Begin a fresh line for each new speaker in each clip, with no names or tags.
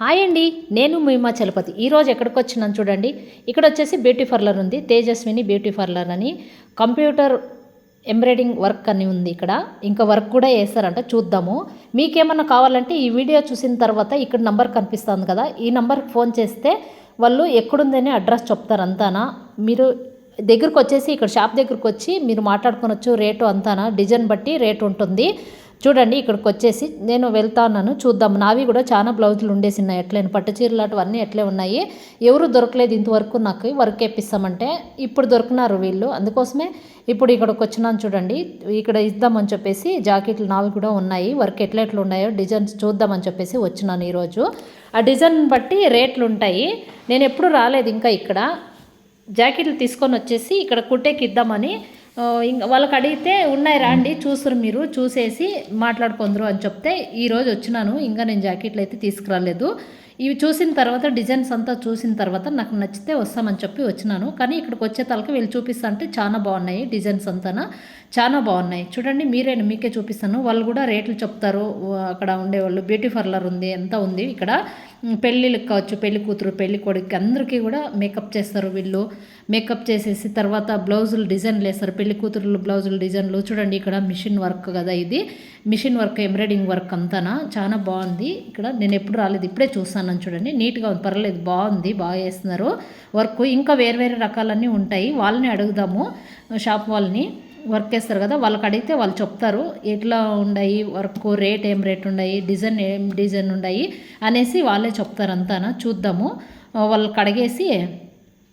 Hi అండి నేను మీమా చలపతి. ఈరోజు ఎక్కడికి వచ్చినాను చూడండి. ఇక్కడ వచ్చేసి బ్యూటీ పార్లర్ ఉంది. తేజస్విని బ్యూటీ పార్లర్ అని కంప్యూటర్ ఎంబ్రాయిడింగ్ వర్క్ అని ఉంది ఇక్కడ. ఇంకా వర్క్ కూడా వేస్తారంట చూద్దాము. మీకేమన్నా కావాలంటే ఈ వీడియో చూసిన తర్వాత ఇక్కడ నంబర్ కనిపిస్తుంది కదా ఈ నంబర్కి ఫోన్ చేస్తే వాళ్ళు ఎక్కడుందని అడ్రస్ చెప్తారు అంతానా? మీరు దగ్గరకు వచ్చేసి ఇక్కడ షాప్ దగ్గరకు వచ్చి మీరు మాట్లాడుకోవచ్చు రేటు అంతానా? డిజైన్ బట్టి రేటు ఉంటుంది. చూడండి ఇక్కడికి వచ్చేసి నేను వెళ్తా ఉన్నాను చూద్దాం నావి కూడా చాలా బ్లౌజులు ఉండేసి ఉన్నాయి ఎట్లయిన పట్టు చీరలు అటువన్నీ ఎట్లే ఉన్నాయి. ఎవరు దొరకలేదు ఇంతవరకు నాకు. వర్క్ వేపిస్తామంటే ఇప్పుడు దొరికినారు వీళ్ళు. అందుకోసమే ఇప్పుడు ఇక్కడికి వచ్చినాను చూడండి. ఇక్కడ ఇద్దామని చెప్పేసి జాకెట్లు నావి కూడా ఉన్నాయి. వర్క్ ఎట్లా ఎట్లా ఉన్నాయో డిజైన్స్ చూద్దామని చెప్పేసి వచ్చినాను ఈరోజు. ఆ డిజైన్ బట్టి రేట్లు ఉంటాయి. నేను ఎప్పుడు రాలేదు ఇంకా ఇక్కడ. జాకెట్లు తీసుకొని వచ్చేసి ఇక్కడ కుట్టేకి ఇద్దామని ఇంకా వాళ్ళకి అడిగితే ఉన్నాయి రాండి చూసురు మీరు చూసేసి మాట్లాడుకుందరు అని చెప్తే ఈరోజు వచ్చినాను ఇంకా నేను జాకెట్లు అయితే తీసుకురాలేదు. ఇవి చూసిన తర్వాత డిజైన్స్ అంతా చూసిన తర్వాత నాకు నచ్చితే వస్తామని చెప్పి వచ్చినాను. కానీ ఇక్కడికి వచ్చే తలకి వీళ్ళు చూపిస్తా అంటే చాలా బాగున్నాయి డిజైన్స్ అంతా చాలా బాగున్నాయి. చూడండి మీరే మీకే చూపిస్తాను. వాళ్ళు కూడా రేట్లు చెప్తారు. అక్కడ ఉండేవాళ్ళు బ్యూటీ పార్లర్ ఉంది ఎంత ఉంది ఇక్కడ. పెళ్ళిళ్ళకి కావచ్చు పెళ్ళి కూతురు పెళ్ళి కొడుకు అందరికీ కూడా మేకప్ చేస్తారు వీళ్ళు. మేకప్ చేసేసి తర్వాత బ్లౌజులు డిజైన్లు వేస్తారు. పెళ్ళి కూతురులు బ్లౌజులు డిజైన్లు చూడండి ఇక్కడ మిషన్ వర్క్ కదా ఇది. మిషన్ వర్క్ ఎంబ్రాయిడింగ్ వర్క్ అంతానా? చాలా బాగుంది. ఇక్కడ నేను ఎప్పుడు రాలేదు ఇప్పుడే చూస్తాను చూడండి. నీట్గా ఉంది పర్లేదు బాగుంది బాగా చేస్తున్నారు వర్క్ ఇంకా వేరే వేరే రకాలన్నీ ఉంటాయి. వాళ్ళని అడుగుదాము షాప్ వాళ్ళని. వర్క్ వేస్తారు కదా వాళ్ళకి అడిగితే వాళ్ళు చెప్తారు ఎట్లా ఉన్నాయి వర్క్ రేట్ ఏం రేట్ ఉన్నాయి డిజైన్ ఏం డిజైన్ ఉన్నాయి అనేసి వాళ్ళే చెప్తారు అంతానా? చూద్దాము. వాళ్ళకి అడిగేసి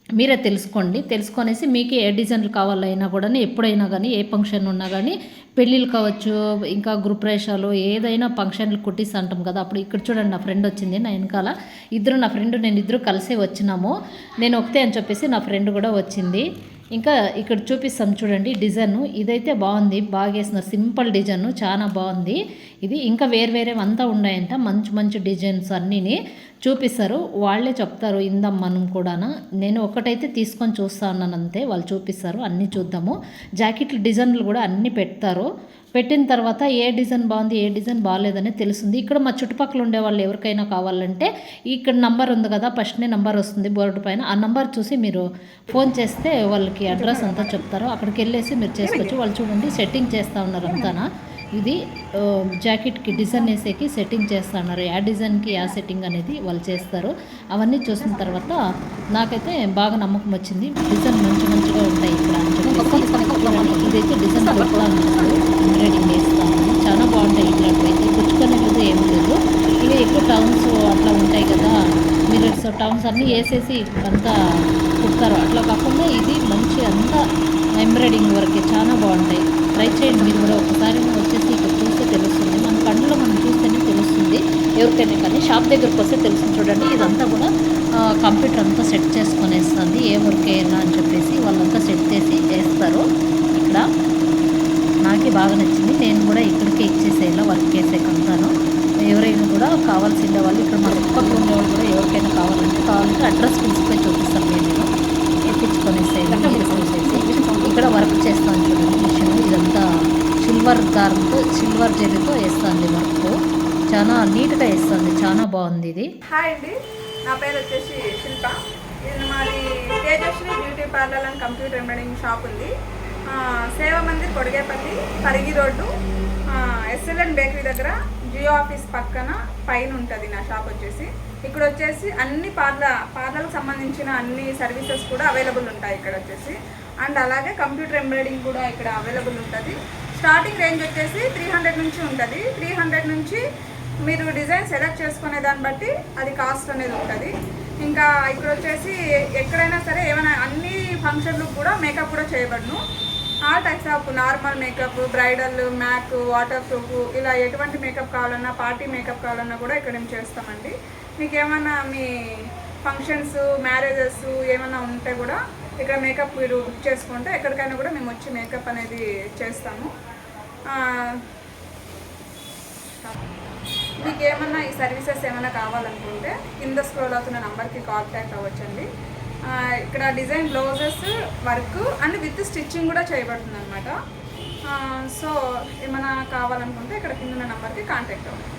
మీరే తెలుసుకోండి. తెలుసుకొనేసి మీకు ఏ డిజైన్లు కావాలైనా కూడా ఎప్పుడైనా కానీ ఏ ఫంక్షన్ ఉన్నా కానీ పెళ్ళిళ్ళు కావచ్చు ఇంకా గృహప్రవేశాలు ఏదైనా ఫంక్షన్లు కుట్టిస్తా అంటాం కదా. అప్పుడు ఇక్కడ చూడండి నా ఫ్రెండ్ వచ్చింది నా వెనకాల. ఇద్దరు నా ఫ్రెండ్ నేను ఇద్దరు కలిసే వచ్చినాము. నేను ఒకతే అని చెప్పేసి నా ఫ్రెండ్ కూడా వచ్చింది. ఇంకా ఇక్కడ చూపిస్తాం చూడండి డిజైన్. ఇదైతే బాగుంది. బాగా సింపుల్ డిజైన్. చాలా బాగుంది. ఇది ఇంకా వేరు వేరే అంతా ఉన్నాయంట. మంచి మంచి డిజైన్స్ అన్నీని. చూపిస్తారు. వాళ్ళే చెప్తారు ఇందాం మనం కూడానా? నేను ఒకటైతే తీసుకొని చూస్తా ఉన్నానంతే వాళ్ళు చూపిస్తారు. అన్నీ చూద్దాము. జాకెట్లు డిజైన్లు కూడా అన్నీ పెడతారు. పెట్టిన తర్వాత ఏ డిజైన్ బాగుంది ఏ డిజైన్ బాగాలేదని తెలుస్తుంది. ఇక్కడ మా చుట్టుపక్కల ఉండే వాళ్ళు ఎవరికైనా కావాలంటే ఇక్కడ నంబర్ ఉంది కదా ఫస్ట్నే నంబర్ వస్తుంది బోర్డు పైన. ఆ నంబర్ చూసి మీరు ఫోన్ చేస్తే వాళ్ళకి అడ్రస్ అంతా చెప్తారు. అక్కడికి వెళ్ళేసి మీరు చేసుకోవచ్చు వాళ్ళు చూడండి సెట్టింగ్ చేస్తూ ఉన్నారు అంతానా? ఇది జాకెట్కి డిజైన్ వేసేకి సెట్టింగ్ చేస్తున్నారు. ఆ డిజైన్కి ఆ సెట్టింగ్ అనేది వాళ్ళు చేస్తారు. అవన్నీ చూసిన తర్వాత నాకైతే బాగా నమ్మకం వచ్చింది. డిజైన్ మంచి మంచిగా ఉంటాయి ఇక్కడ అని చెప్పేసి ఇదైతే డిజైన్ ఉన్నారు ఎంబ్రాయిడింగ్ వేస్తాను చాలా బాగుంటాయి ఇట్లాంటివైతే పుచ్చుకునే లేదు ఏం లేదు. ఇవి ఎక్కువ టౌన్స్ అట్లా ఉంటాయి కదా. మిరర్స్ టౌన్స్ అన్నీ వేసేసి అంతా కుడతారు. అట్లా కాకుండా ఇది మంచి అంతా ఎంబ్రాయిడింగ్ వరకే. చాలా బాగుంటాయి. ట్రై చేయండి మీరు కూడా. ఒకసారి వచ్చి ఇక్కడ చూస్తే తెలుస్తుంది మన కళ్ళలో మనం చూస్తేనే తెలుస్తుంది ఎవరికైనా కానీ షాప్ దగ్గరకు వస్తే తెలుస్తుంది చూడండి. ఇదంతా కూడా కంప్యూటర్ అంతా సెట్ చేసుకొని వేస్తుంది ఏ వర్క్ వేయాలా అని చెప్పేసి వాళ్ళంతా సెట్ చేసి వేస్తారు. ఇక్కడ నాకే బాగా నచ్చింది. నేను కూడా ఇక్కడికే ఇచ్చేసేలా వర్క్ చేసేకంతాను ఎవరైనా కూడా కావాల్సిన వాళ్ళు. ఇక్కడ మన చుట్టుపక్కల ఉండేవాళ్ళు కూడా ఎవరికైనా కావాలంటే కావాలంటే అడ్రస్ పిలిచిపోయి చూపిస్తాను నేను. ఎక్కించుకొనేసేయాలి చూసేసి ఇక్కడ వర్క్ చేస్తాను చూడండి. మిషన్ ఇదంతా సిల్వర్ దారంతో సిల్వర్ జెల్తో వేస్తుంది వర్క్. చాలా నీట్గా ఇస్తుంది చాలా బాగుంది ఇది.
హాయ్ అండి నా పేరు వచ్చేసి శిల్ప. ఇది మాది Tejasvi beauty parlour and computer embroidering shop ఉంది. Seva Mandir Kodigepalli Pargi road. SLN bakery దగ్గర జియో ఆఫీస్ పక్కన పైన ఉంటుంది నా షాప్ వచ్చేసి. ఇక్కడ వచ్చేసి అన్ని పార్లర్ పార్లర్కి సంబంధించిన అన్ని సర్వీసెస్ కూడా అవైలబుల్ ఉంటాయి ఇక్కడ వచ్చేసి. అండ్ అలాగే కంప్యూటర్ ఎంబ్రాయిడింగ్ కూడా ఇక్కడ అవైలబుల్ ఉంటుంది. స్టార్టింగ్ రేంజ్ వచ్చేసి త్రీ హండ్రెడ్ నుంచి ఉంటుంది. త్రీ హండ్రెడ్ నుంచి మీరు డిజైన్ సెలెక్ట్ చేసుకునే దాన్ని బట్టి అది కాస్ట్ అనేది ఉంటుంది. ఇంకా ఇక్కడ వచ్చేసి ఎక్కడైనా సరే ఏమైనా అన్ని ఫంక్షన్లు కూడా మేకప్ కూడా చేయబడును. All types of normal makeup bridal MAC waterproof ఇలా ఎటువంటి మేకప్ కావాలన్నా పార్టీ మేకప్ కావాలన్నా కూడా ఇక్కడ మేము చేస్తామండి. మీకు ఏమన్నా మీ ఫంక్షన్స్ మ్యారేజెస్ ఏమైనా ఉంటే కూడా ఇక్కడ మేకప్ మీరు బుక్ చేసుకుంటే ఎక్కడికైనా కూడా మేము వచ్చి మేకప్ అనేది చేస్తాము. మీకు ఏమన్నా ఈ సర్వీసెస్ ఏమైనా కావాలనుకుంటే కింద స్క్రోల్ అవుతున్న నెంబర్కి కాంటాక్ట్ అవ్వచ్చండి. ఇక్కడ design blouses work and with stitching కూడా చేయబడుతుంది అనమాట సో ఏమైనా కావాలనుకుంటే ఇక్కడ కింద ఉన్న కాంటాక్ట్ అవ్వండి.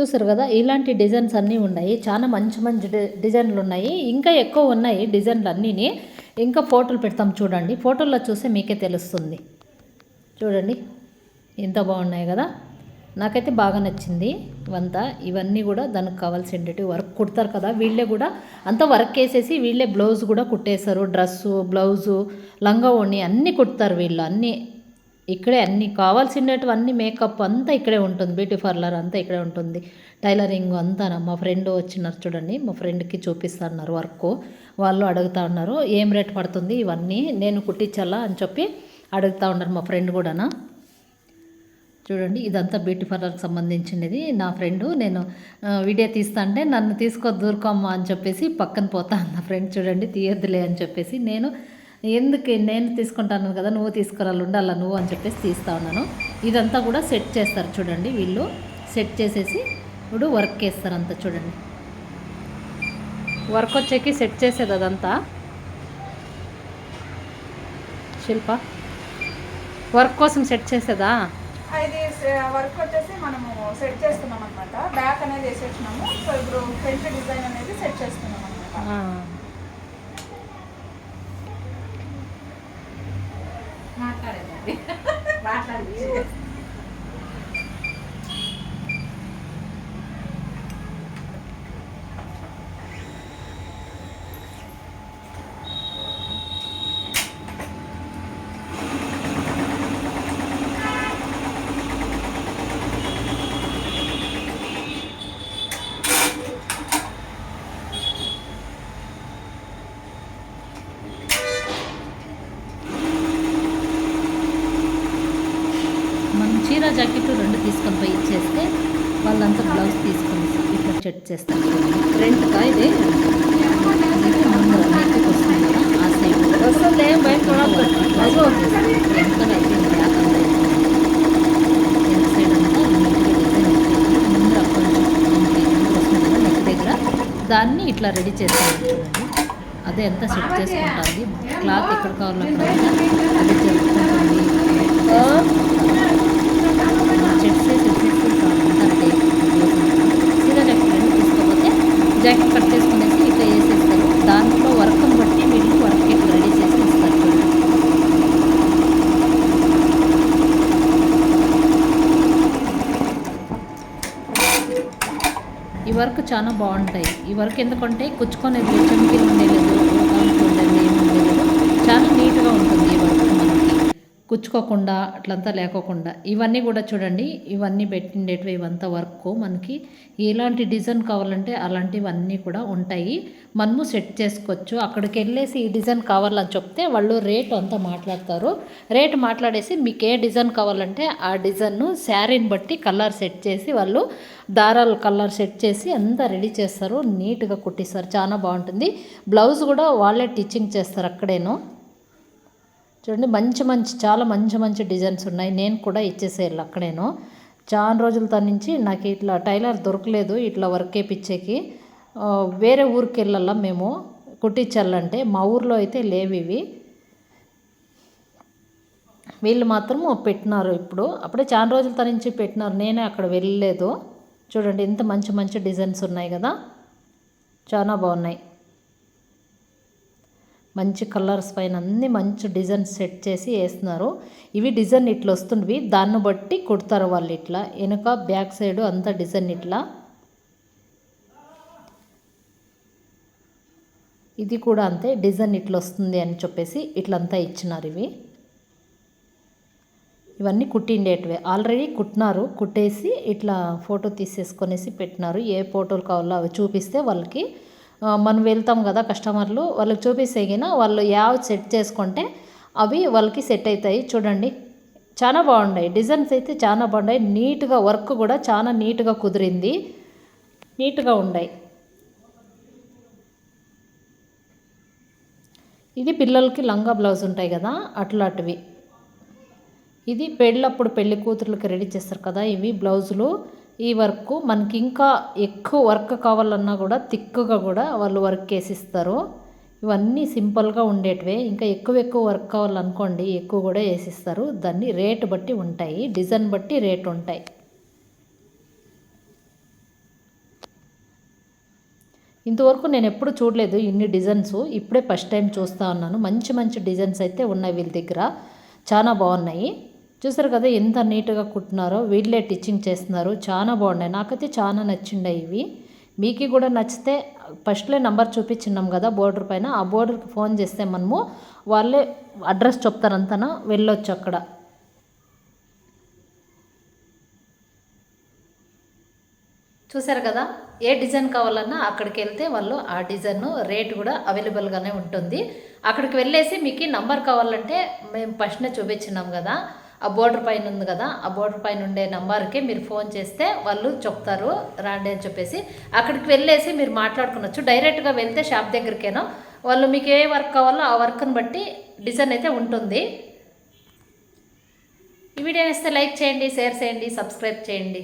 చూసారు కదా ఇలాంటి డిజైన్స్ అన్నీ ఉన్నాయి. చాలా మంచి మంచి డి- డిజైన్లు ఉన్నాయి. ఇంకా ఎక్కువ ఉన్నాయి డిజైన్లు అన్నీని ఇంకా ఫోటోలు పెడతాం చూడండి. ఫోటోల్లో చూస్తే మీకే తెలుస్తుంది. చూడండి. ఎంత బాగున్నాయి కదా. నాకైతే బాగా నచ్చింది. ఇవంతా. ఇవన్నీ కూడా దానికి కావాల్సినటువంటి వర్క్ కుడతారు కదా. వీళ్ళే కూడా అంతా వర్క్ వేసేసి వీళ్ళే బ్లౌజ్ కూడా కుట్టేశారు. డ్రెస్సు బ్లౌజు లంగా ఓణి అన్నీ కుడతారు వీళ్ళు. అన్నీ ఇక్కడే అన్ని కావాల్సినటువన్నీ మేకప్ అంతా ఇక్కడే ఉంటుంది బ్యూటీ పార్లర్ అంతా ఇక్కడే ఉంటుంది. టైలరింగ్ అంతా మా ఫ్రెండ్ వచ్చినారు చూడండి మా ఫ్రెండ్కి చూపిస్తున్నారు వర్క్. వాళ్ళు అడుగుతా ఉన్నారు ఏం రేట్ పడుతుంది ఇవన్నీ? నేను కుట్టించాలా? అని చెప్పి అడుగుతా ఉన్నారు మా ఫ్రెండ్ కూడానా. చూడండి ఇదంతా బ్యూటీ పార్లర్కి సంబంధించినది. నా ఫ్రెండ్ నేను వీడియో తీస్తా అంటే నన్ను తీసుకో దూరుకోమ్మా అని చెప్పేసి పక్కన పోతా నా ఫ్రెండ్. చూడండి తీయొద్దులే అని చెప్పేసి నేను ఎందుకు నేను తీసుకుంటాను కదా నువ్వు తీసుకురాలి ఉండాలా నువ్వు అని చెప్పేసి తీస్తా ఉన్నాను. ఇదంతా కూడా సెట్ చేస్తారు చూడండి వీళ్ళు. సెట్ చేసేసి ఇప్పుడు వర్క్ వేస్తారు అంతా చూడండి. వర్క్ వచ్చేకి సెట్ చేసేది అదంతా. శిల్ప వర్క్ కోసం సెట్ చేసేదా?
ఇది వర్క్ వచ్చేసి మనము సెట్ చేస్తున్నాం అనమాట బ్యాక్ అనేది వేసేసినాము. సో ఇప్పుడు ఫ్రంట్ డిజైన్ అనేది సెట్ చేస్తున్నాం అనమాట
啊，对。వాళ్ళంతా బ్లౌజ్ తీసుకొని ఇట్లా చెట్ చేస్తారు. ఫ్రంట్గా ఇది? ఇది నెక్కి వస్తుంది. ఆ సైడ్ బ్యాక్ అంతా వెనక సైడ్ అంతా నీట్గా డిజైన్ కొంచెం వస్తుంది కదా నెక్ దగ్గర. దాన్ని ఇట్లా రెడీ చేస్తాను చూడండి. అదే ఎంత సెట్ చేసుకుంటుంది క్లాత్ ఎక్కడ కావాలో అక్కడ అది జరుపుకుంటుంది చెట్స్ సెట్స్ కావాలంటే సీదా జాకెట్ రెండు తీసుకోకపోతే జాకెట్ కట్ చేసుకునేసి ఇట్లా వేసేస్తారు దాంట్లో వర్క్ని బట్టి వీళ్ళు వర్క్ ఇట్లా రెడీ చేసి ఇస్తారు చూడండి ఈ వర్క్ చాలా బాగుంటాయి. ఈ వర్క్ ఎందుకంటే కుచ్చుకొని లేదు, చెమికీలు దాంట్లో ఉండేది ఏమి ఉండేలేదు చాలా నీట్గా ఉంటుంది ఈ వర్క్ మనకి పుచ్చుకోకుండా అట్లంతా లేకోకుండా. ఇవన్నీ కూడా చూడండి ఇవన్నీ పెట్టిండేటివి ఇవంతా వర్క్ మనకి. ఎలాంటి డిజైన్ కావాలంటే అలాంటివన్నీ కూడా ఉంటాయి. మనము సెట్ చేసుకోవచ్చు. అక్కడికి వెళ్ళేసి ఈ డిజైన్ కావాలని చెప్తే వాళ్ళు రేట్ అంతా మాట్లాడతారు. రేట్ మాట్లాడేసి మీకు ఏ డిజైన్ కావాలంటే ఆ డిజైన్ను శారీని బట్టి కలర్ సెట్ చేసి వాళ్ళు దారాలు కలర్ సెట్ చేసి అంతా రెడీ చేస్తారు. నీట్గా కుట్టిస్తారు. చాలా బాగుంటుంది. బ్లౌజ్ కూడా వాళ్ళే టిచ్చింగ్ చేస్తారు అక్కడేనో. చూడండి మంచి మంచి చాలా మంచి మంచి డిజైన్స్ ఉన్నాయి. నేను కూడా ఇచ్చేసేయాలి అక్కడేను చాలా రోజుల నుంచి నాకు ఇట్లా టైలర్ దొరకలేదు ఇట్లా వర్క్ వేయించేకి వేరే ఊరికి వెళ్ళాలా మేము. కుట్టించాలంటే మా ఊర్లో అయితే లేవు ఇవి. వీళ్ళు మాత్రం పెట్టినారు ఇప్పుడు. అప్పుడే చాలా రోజుల నుంచి పెట్టినారు. నేనే అక్కడ వెళ్ళలేదు. చూడండి ఎంత మంచి మంచి డిజైన్స్ ఉన్నాయి కదా. చాలా బాగున్నాయి. మంచి కలర్స్ పైన అన్ని మంచి డిజైన్ సెట్ చేసి వేస్తున్నారు. ఇవి డిజైన్ ఇట్లా వస్తుండవి దాన్ని బట్టి కుడతారు వాళ్ళు ఇట్లా. వెనుక బ్యాక్ సైడ్ అంతా డిజైన్ ఇట్లా. ఇది కూడా అంతే. డిజైన్ ఇట్లా వస్తుంది అని చెప్పేసి ఇట్లంతా ఇచ్చినారు ఇవి. ఇవన్నీ కుట్టిండేటివే. ఆల్రెడీ కుట్టినారు. కుట్టేసి ఇట్లా ఫోటో తీసేసుకొనేసి పెట్టినారు. ఏ ఫోటోలు కావాలో అవి చూపిస్తే వాళ్ళకి మనం వెళ్తాం కదా కస్టమర్లు వాళ్ళకి చూపిస్తేగినా వాళ్ళు యావ్ సెట్ చేసుకుంటే అవి వాళ్ళకి సెట్ అవుతాయి చూడండి చాలా బాగున్నాయి డిజైన్స్ అయితే చాలా బాగున్నాయి నీట్గా వర్క్ కూడా చాలా నీట్గా కుదిరింది. నీట్గా ఉన్నాయి ఇది పిల్లలకి లంగా బ్లౌజ్ ఉంటాయి కదా అట్లాంటివి. ఇది పెళ్ళప్పుడు పెళ్ళి కూతుర్లకి రెడీ చేస్తారు కదా ఇవి బ్లౌజులు. ఈ వర్క్ మనకి ఇంకా ఎక్కువ వర్క్ కావాలన్నా కూడా తిక్కుగా కూడా వాళ్ళు వర్క్ వేసిస్తారు. ఇవన్నీ సింపుల్గా ఉండేటివే. ఇంకా ఎక్కువ ఎక్కువ వర్క్ కావాలనుకోండి ఎక్కువ కూడా వేసిస్తారు. దాన్ని రేట్ బట్టి ఉంటాయి. డిజైన్ బట్టి రేట్ ఉంటాయి. ఇంతవరకు నేను ఎప్పుడు చూడలేదు ఇన్ని డిజైన్స్. ఇప్పుడే ఫస్ట్ టైం చూస్తూ ఉన్నాను. మంచి మంచి డిజైన్స్ అయితే ఉన్నాయి వీళ్ళ దగ్గర. చాలా బాగున్నాయి. చూసారు కదా ఎంత నీట్గా కుట్టినారో వీళ్ళే టిచ్చింగ్ చేస్తున్నారు. చాలా బాగున్నాయి. నాకైతే చాలా నచ్చిండాయి ఇవి. మీకు కూడా నచ్చితే ఫస్ట్లో నెంబర్ చూపించినాం కదా బోర్డర్ పైన. ఆ బోర్డర్కి ఫోన్ చేస్తే మనము వాళ్ళే అడ్రస్ చెప్తారంతనా వెళ్ళొచ్చు అక్కడ. చూసారు కదా? ఏ డిజైన్ కావాలన్నా అక్కడికి వెళ్తే వాళ్ళు ఆ డిజైన్ రేట్ కూడా అవైలబుల్గానే ఉంటుంది. అక్కడికి వెళ్ళేసి మీకు నంబర్ కావాలంటే మేము ఫస్ట్నే చూపించినాం కదా. ఆ బోర్డర్ పైన ఉంది కదా ఆ బోర్డర్ పైన ఉండే నంబర్కి మీరు ఫోన్ చేస్తే వాళ్ళు చెప్తారు రాండి అని చెప్పేసి. అక్కడికి వెళ్ళేసి మీరు మాట్లాడుకునొచ్చు. డైరెక్ట్గా వెళ్తే షాప్ దగ్గరికేనో వాళ్ళు మీకు ఏ వర్క్ కావాలో ఆ వర్క్ని బట్టి డిజైన్ అయితే ఉంటుంది. ఈ వీడియో వేస్తే లైక్ చేయండి షేర్ చేయండి సబ్స్క్రైబ్ చేయండి.